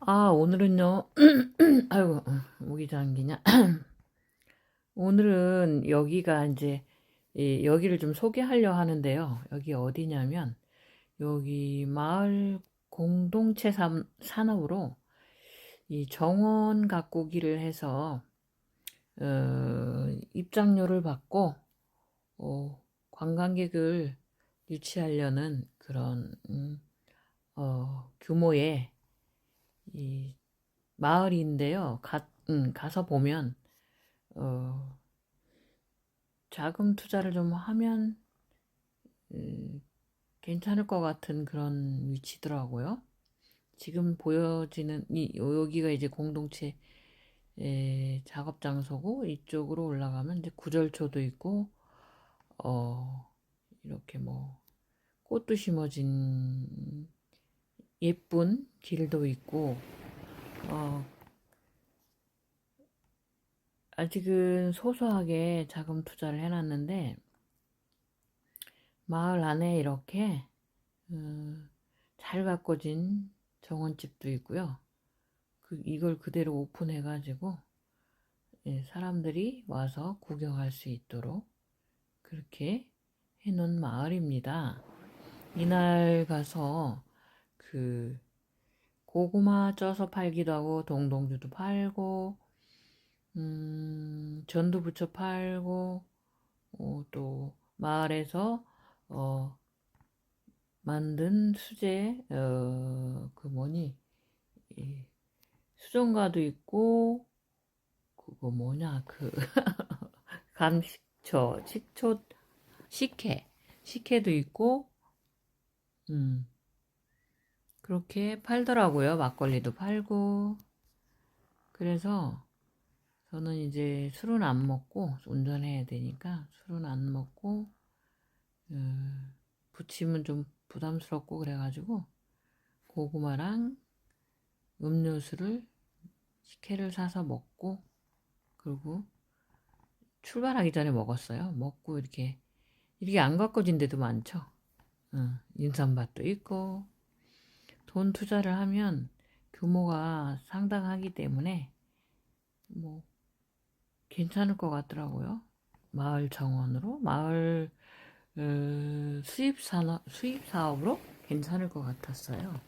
아, 오늘은요, 아이고, 어, 목이 잠기냐. 오늘은 여기가 이제, 이, 여기를 좀 소개하려 하는데요. 여기 어디냐면, 여기 마을 공동체 산, 산업으로 이 정원 가꾸기를 해서, 어, 입장료를 받고, 어, 관광객을 유치하려는 그런, 음, 어, 규모의 이 마을인데요. 가, 음, 가서 보면 어, 자금 투자를 좀 하면 음, 괜찮을 것 같은 그런 위치더라고요. 지금 보여지는 이 여기가 이제 공동체 에, 작업 장소고 이쪽으로 올라가면 이제 구절초도 있고 어 이렇게 뭐 꽃도 심어진 예쁜 길도 있고 어, 아직은 소소하게 자금 투자를 해놨는데, 마을 안에 이렇게, 음, 잘 가꿔진 정원집도 있고요. 그, 이걸 그대로 오픈해가지고, 예, 사람들이 와서 구경할 수 있도록 그렇게 해놓은 마을입니다. 이날 가서 그, 고구마 쪄서 팔기도 하고, 동동주도 팔고, 음, 전도 부쳐 팔고, 어, 또, 마을에서, 어, 만든 수제, 어, 그 뭐니, 이, 수정과도 있고, 그거 뭐냐, 그, 감식초, 식초, 식혜, 식혜도 있고, 음, 그렇게 팔더라고요. 막걸리도 팔고. 그래서, 저는 이제 술은 안 먹고 운전해야 되니까 술은 안 먹고 음, 부침은 좀 부담스럽고 그래가지고 고구마랑 음료수를 식혜를 사서 먹고 그리고 출발하기 전에 먹었어요. 먹고 이렇게 이렇게 안 가꿔진 데도 많죠. 어, 인삼밭도 있고 돈 투자를 하면 규모가 상당하기 때문에 뭐 괜찮을 것 같더라고요. 마을 정원으로 마을 어, 수입 산업 수입 사업으로 괜찮을 것 같았어요.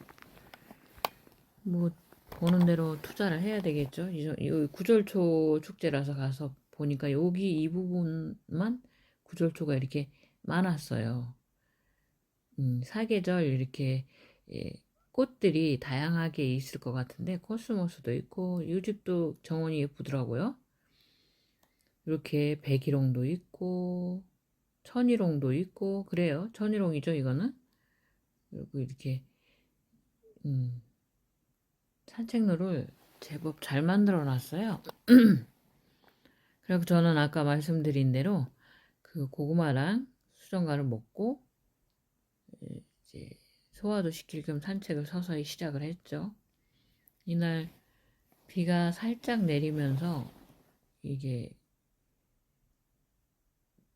뭐 보는 대로 투자를 해야 되겠죠. 이, 이 구절초 축제라서 가서 보니까 여기 이 부분만 구절초가 이렇게 많았어요. 음, 사계절 이렇게 예, 꽃들이 다양하게 있을 것 같은데 코스모스도 있고 이 집도 정원이 예쁘더라고요. 이렇게 백일홍도 있고 천일홍도 있고 그래요. 천일홍이죠 이거는. 그리고 이렇게 음, 산책로를 제법 잘 만들어 놨어요. 그리고 저는 아까 말씀드린 대로 그 고구마랑 수정과를 먹고 이제 소화도 시킬 겸 산책을 서서히 시작을 했죠. 이날 비가 살짝 내리면서 이게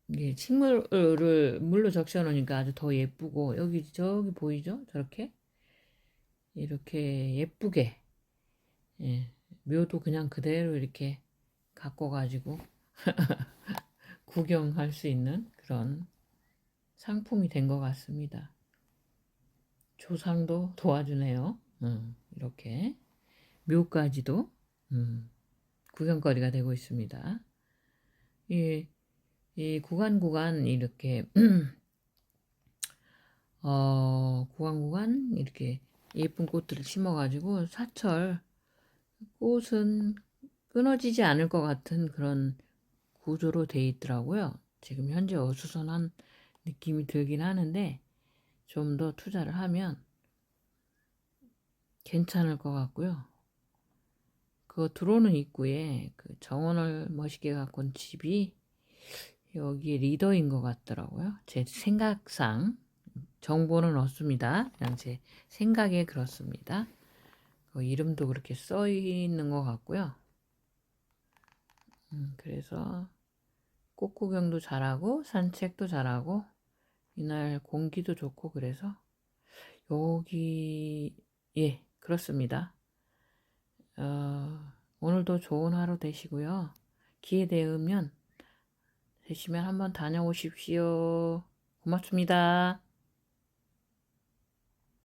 이게 식물을 물로 적셔 놓으니까 아주 더 예쁘고 여기 저기 보이죠? 저렇게 이렇게 예쁘게 예, 묘도 그냥 그대로 이렇게 갖고 가지고 구경할 수 있는 그런 상품이 된 것 같습니다. 조상도 도와주네요. 음, 이렇게 묘까지도 음, 구경거리가 되고 있습니다. 이, 이 구간 구간 이렇게 어, 구간 구간 이렇게 예쁜 꽃들을 심어가지고 사철 꽃은 끊어지지 않을 것 같은 그런 구조로 돼 있더라고요. 지금 현재 어수선한 느낌이 들긴 하는데 좀 더 투자를 하면 괜찮을 것 같고요. 그 들어오는 입구에 그 정원을 멋있게 가꾼 집이 여기 리더인 것 같더라고요. 제 생각상 정보는 없습니다. 그냥 제 생각에 그렇습니다. 그 이름도 그렇게 써 있는 것 같고요. 음, 그래서 꽃 구경도 잘하고 산책도 잘하고 이날 공기도 좋고 그래서 여기 예 그렇습니다. 어, 오늘도 좋은 하루 되시고요. 기회 되면 되시면 한번 다녀오십시오. 고맙습니다.